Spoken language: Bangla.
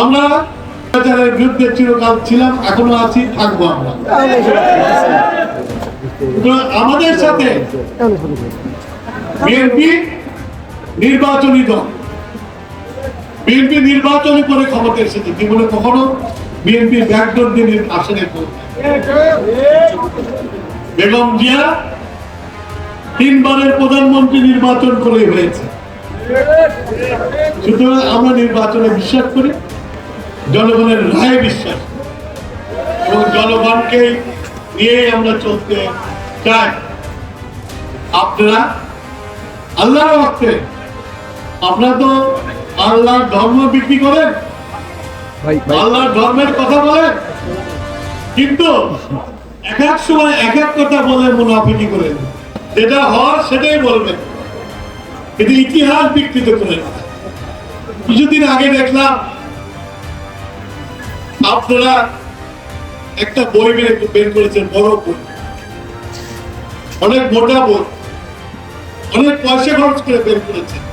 আমার অত্যাচারের বিরুদ্ধে চিরকাল ছিলাম, এখনও আছি, থাকব আমরা। আমাদের সাথে বিএনপি নির্বাচনী দল। বিএনপি নির্বাচনী করে ক্ষমতা এসেছে জীবনে কখনো? বিএনপি ব্যাকডোর দিয়ে আসেনি বেগম জিয়া তিনবারের প্রধানমন্ত্রী নির্বাচন করে হয়েছে সুতরাং আমরা নির্বাচনে বিশ্বাস করি জনগণের রায়ে বিশ্বাস এবং জনগণকে নিয়ে আমরা চলতে চাই। আপনারা আল্লাহর ভক্তে আপনারা তো আল্লাহর ধর্ম বিক্রি করেন আল্লাহর ধর্মের কথা বলেন। কিন্তু এক এক সময় এক এক কথা বলে মুনাফিকি করেন যেটা হওয়ার সেটাই বলবে। কিন্তু ইতিহাস বিকৃত করে না। কিছুদিন আগে দেখলাম, আপনারা একটা বই বের বের করেছেন, বড় বই। অনেক মোটা বই। অনেক পয়সা খরচ করে বের করেছেন।